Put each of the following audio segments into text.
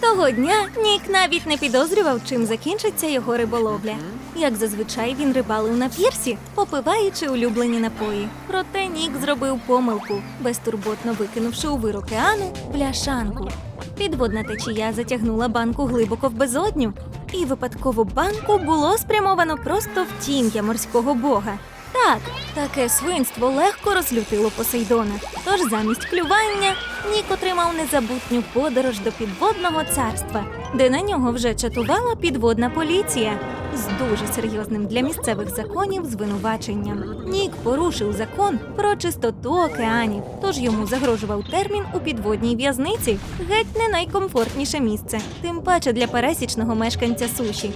Того дня Нік навіть не підозрював, чим закінчиться його риболовля. Як зазвичай він рибалив на пірсі, попиваючи улюблені напої. Проте Нік зробив помилку, безтурботно викинувши у вир океану пляшанку. Підводна течія затягнула банку глибоко в безодню, і випадково банку було спрямовано просто в тім'я морського бога. Так, таке свинство легко розлютило Посейдона. Тож замість клювання Нік отримав незабутню подорож до підводного царства, де на нього вже чатувала підводна поліція з дуже серйозним для місцевих законів звинуваченням. Нік порушив закон про чистоту океанів, тож йому загрожував термін у підводній в'язниці геть не найкомфортніше місце, тим паче для пересічного мешканця суші.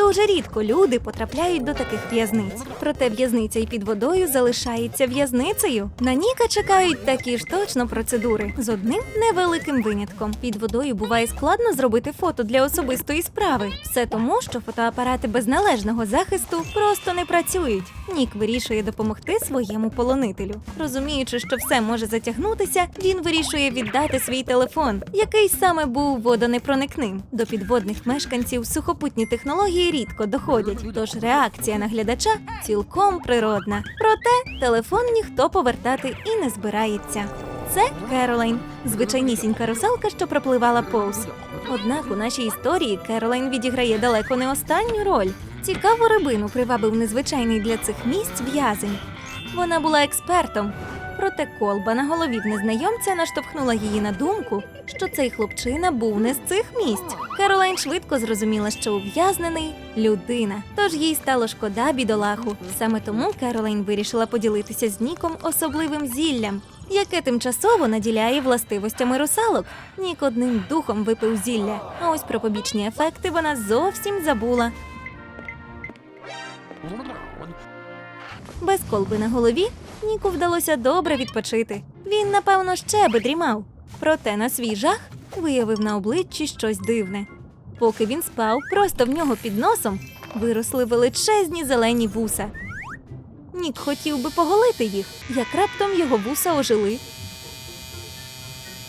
Дуже рідко люди потрапляють до таких в'язниць. Проте в'язниця і під водою залишається в'язницею. На Ніка чекають такі ж точно процедури з одним невеликим винятком. Під водою буває складно зробити фото для особистої справи. Все тому, що фотоапарати без належного захисту просто не працюють. Нік вирішує допомогти своєму полонителю. Розуміючи, що все може затягнутися, він вирішує віддати свій телефон, який саме був водонепроникним. До підводних мешканців сухопутні технології рідко доходять, тож реакція наглядача цілком природна. Проте телефон ніхто повертати і не збирається. Це Керолайн, звичайнісінька русалка, що пропливала повз. Однак у нашій історії Керолайн відіграє далеко не останню роль. Цікаву рибину привабив незвичайний для цих місць в'язень. Вона була експертом. Проте колба на голові в незнайомця наштовхнула її на думку, що цей хлопчина був не з цих місць. Керолайн швидко зрозуміла, що ув'язнений людина, тож їй стало шкода бідолаху. Саме тому Керолайн вирішила поділитися з Ніком особливим зіллям, яке тимчасово наділяє властивостями русалок. Нік одним духом випив зілля, а ось про побічні ефекти вона зовсім забула. Без колби на голові Ніку вдалося добре відпочити. Він, напевно, ще би дрімав. Проте на свій жах виявив на обличчі щось дивне. Поки він спав, просто в нього під носом виросли величезні зелені вуса. Нік хотів би поголити їх, як раптом його вуса ожили.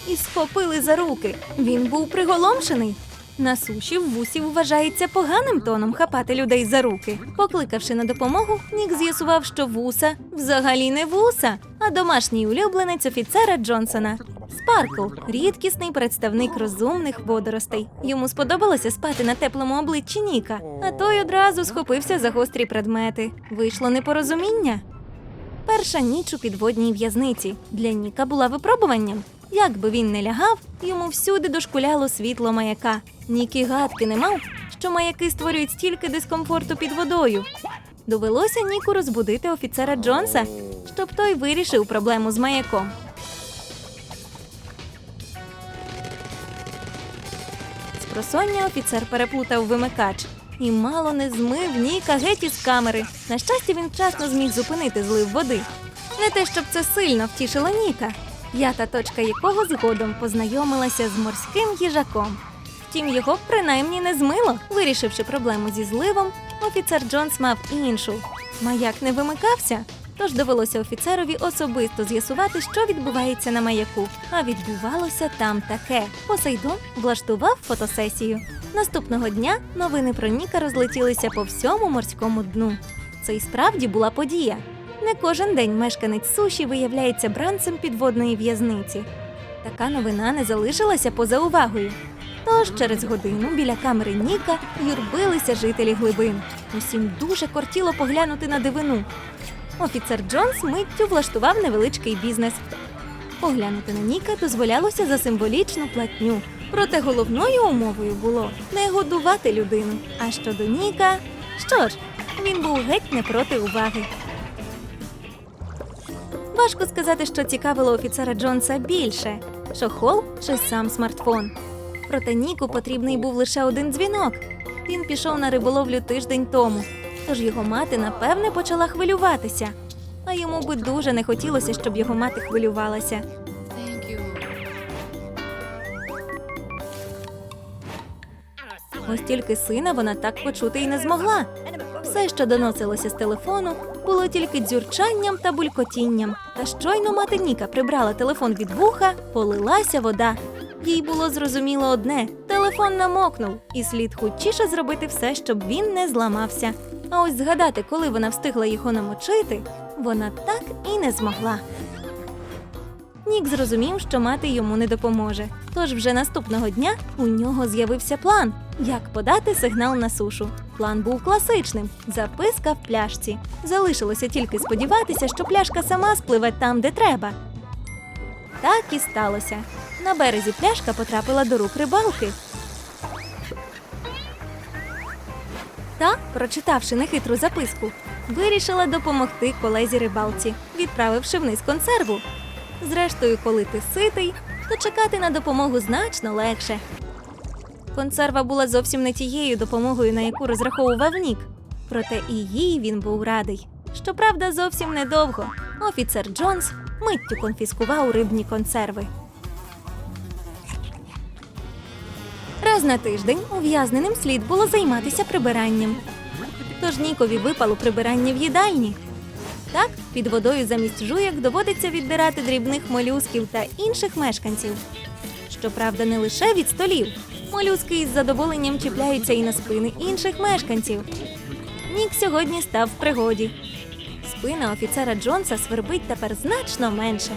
І схопили за руки. Він був приголомшений. На суші в вусів вважається поганим тоном хапати людей за руки. Покликавши на допомогу, Нік з'ясував, що вуса взагалі не вуса, а домашній улюбленець офіцера Джонсона. Спаркл рідкісний представник розумних водоростей. Йому сподобалося спати на теплому обличчі Ніка, а той одразу схопився за гострі предмети. Вийшло непорозуміння. Перша ніч у підводній в'язниці для Ніка була випробуванням. Як би він не лягав, йому всюди дошкуляло світло маяка. Нік і гадки не мав, що маяки створюють стільки дискомфорту під водою. Довелося Ніку розбудити офіцера Джонса, щоб той вирішив проблему з маяком. Спросоння офіцер переплутав вимикач і мало не змив Ніка геть із камери. На щастя, він вчасно зміг зупинити злив води. Не те, щоб це сильно втішило Ніка, п'ята точка якого згодом познайомилася з морським їжаком. Втім, його принаймні не змило. Вирішивши проблему зі зливом, офіцер Джонс мав іншу. Маяк не вимикався, тож довелося офіцерові особисто з'ясувати, що відбувається на маяку. А відбувалося там таке. Посейдон влаштував фотосесію. Наступного дня новини про Ніка розлетілися по всьому морському дну. Це й справді була подія. Не кожен день мешканець суші виявляється бранцем підводної в'язниці. Така новина не залишилася поза увагою. Тож через годину біля камери Ніка юрбилися жителі глибин. Усім дуже кортіло поглянути на дивину. Офіцер Джонс миттю влаштував невеличкий бізнес. Поглянути на Ніка дозволялося за символічну платню. Проте головною умовою було не годувати людину. А щодо Ніка, що ж, він був геть не проти уваги. Важко сказати, що цікавило офіцера Джонса більше шохол чи сам смартфон. Проте Ніку потрібний був лише один дзвінок. Він пішов на риболовлю тиждень тому, тож його мати напевне почала хвилюватися. А йому би дуже не хотілося, щоб його мати хвилювалася. Ось тільки сина вона так почути й не змогла. Все, що доносилося з телефону, було тільки дзюрчанням та булькотінням. Та щойно мати Ніка прибрала телефон від вуха, полилася вода. Їй було зрозуміло одне: телефон намокнув, і слід хутчіше зробити все, щоб він не зламався. А ось згадати, коли вона встигла його намочити, вона так і не змогла. Нік зрозумів, що мати йому не допоможе. Тож вже наступного дня у нього з'явився план, як подати сигнал на сушу. План був класичним записка в пляшці. Залишилося тільки сподіватися, що пляшка сама спливе там, де треба. Так і сталося. На березі пляшка потрапила до рук рибалки. Та, прочитавши нехитру записку, вирішила допомогти колезі рибалці, відправивши вниз консерву. Зрештою, коли ти ситий, то чекати на допомогу значно легше. Консерва була зовсім не тією допомогою, на яку розраховував Нік. Проте і їй він був радий. Щоправда, зовсім недовго. Офіцер Джонс миттю конфіскував рибні консерви. Раз на тиждень ув'язненим слід було займатися прибиранням. Тож Нікові випало прибирання в їдальні. Так, під водою замість жуєк доводиться відбирати дрібних молюсків та інших мешканців. Щоправда, не лише від столів. Молюски із задоволенням чіпляються і на спини інших мешканців. Нік сьогодні став в пригоді. Спина офіцера Джонса свербить тепер значно менше.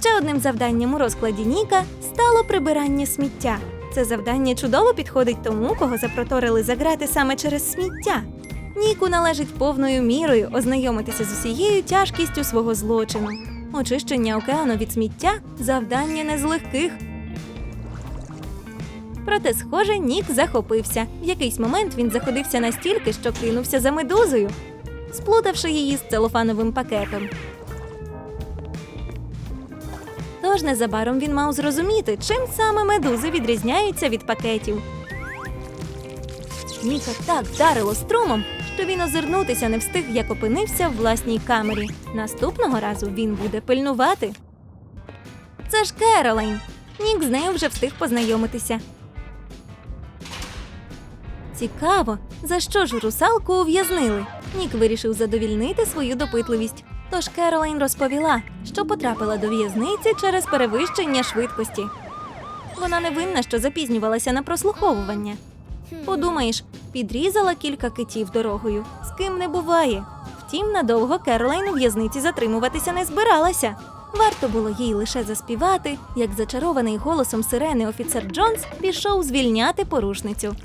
Ще одним завданням у розкладі Ніка стало прибирання сміття. Це завдання чудово підходить тому, кого запроторили за грати саме через сміття. Ніку належить повною мірою ознайомитися з усією тяжкістю свого злочину. Очищення океану від сміття завдання не з легких. Проте, схоже, Нік захопився. В якийсь момент він заходився настільки, що кинувся за медузою, сплутавши її з целофановим пакетом. Тож незабаром він мав зрозуміти, чим саме медузи відрізняються від пакетів. Ніка так вдарило струмом, що він озирнутися не встиг, як опинився в власній камері. Наступного разу він буде пильнувати. Це ж Керолайн. Нік з нею вже встиг познайомитися. Цікаво, за що ж русалку ув'язнили? Нік вирішив задовільнити свою допитливість. Тож Керолайн розповіла, що потрапила до в'язниці через перевищення швидкості. Вона не винна, що запізнювалася на прослуховування. Подумаєш, підрізала кілька китів дорогою. З ким не буває. Втім, надовго Керолайн у в'язниці затримуватися не збиралася. Варто було їй лише заспівати, як зачарований голосом сирени офіцер Джонс пішов звільняти порушницю.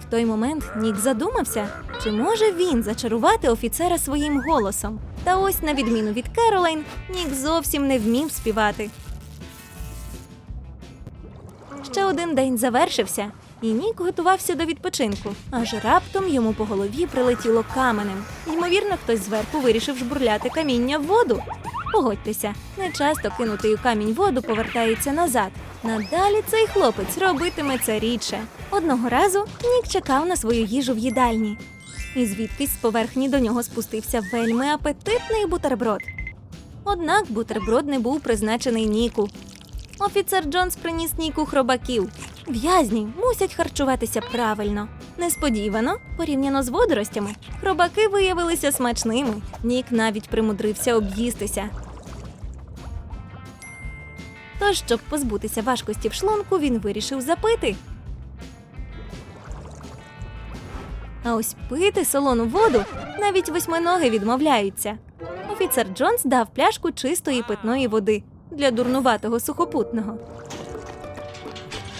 В той момент Нік задумався, чи може він зачарувати офіцера своїм голосом. Та ось, на відміну від Керолайн, Нік зовсім не вмів співати. Ще один день завершився, і Нік готувався до відпочинку, аж раптом йому по голові прилетіло каменем. Ймовірно, хтось зверху вирішив жбурляти каміння в воду. Погодьтеся, не часто кинутий у камінь воду повертається назад. Надалі цей хлопець робитиме це рідше. Одного разу Нік чекав на свою їжу в їдальні. І звідкись з поверхні до нього спустився вельми апетитний бутерброд. Однак бутерброд не був призначений Ніку. Офіцер Джонс приніс Ніку хробаків. В'язні мусять харчуватися правильно. Несподівано, порівняно з водоростями, хробаки виявилися смачними. Нік навіть примудрився об'їстися. Тож, щоб позбутися важкості в шлунку, він вирішив запити. А ось пити солону воду навіть восьминоги відмовляються. Офіцер Джонс дав пляшку чистої питної води для дурнуватого сухопутного.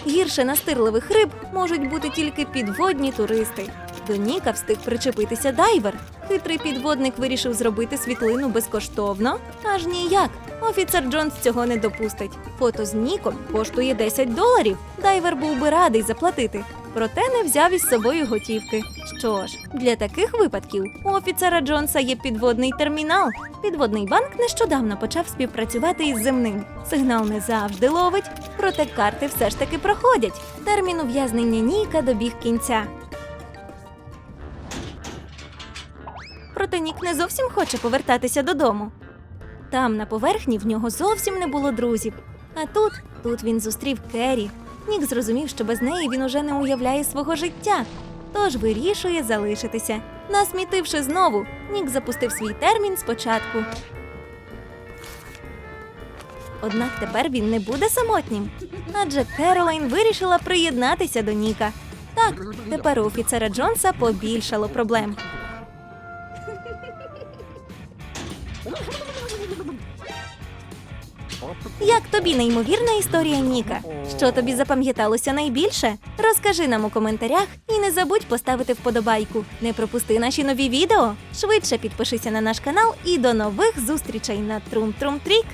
Гірше настирливих риб можуть бути тільки підводні туристи. До Ніка встиг причепитися дайвер. Хитрий підводник вирішив зробити світлину безкоштовно. Аж ніяк. Офіцер Джонс цього не допустить. Фото з Ніком коштує 10 доларів. Дайвер був би радий заплатити, проте не взяв із собою готівки. Що ж, для таких випадків у офіцера Джонса є підводний термінал. Підводний банк нещодавно почав співпрацювати із земним. Сигнал не завжди ловить, проте карти все ж таки проходять. Термін ув'язнення Ніка добіг кінця. Проте Нік не зовсім хоче повертатися додому. Там на поверхні в нього зовсім не було друзів. А тут, тут він зустрів Керрі. Нік зрозумів, що без неї він уже не уявляє свого життя, тож вирішує залишитися. Насмітивши знову, Нік запустив свій термін спочатку. Однак тепер він не буде самотнім, адже Керолайн вирішила приєднатися до Ніка. Так, тепер у офіцера Джонса побільшало проблем. Як тобі неймовірна історія Ніка? Що тобі запам'яталося найбільше? Розкажи нам у коментарях і не забудь поставити вподобайку. Не пропусти наші нові відео. Швидше підпишися на наш канал і до нових зустрічей на Трум Трум Трік.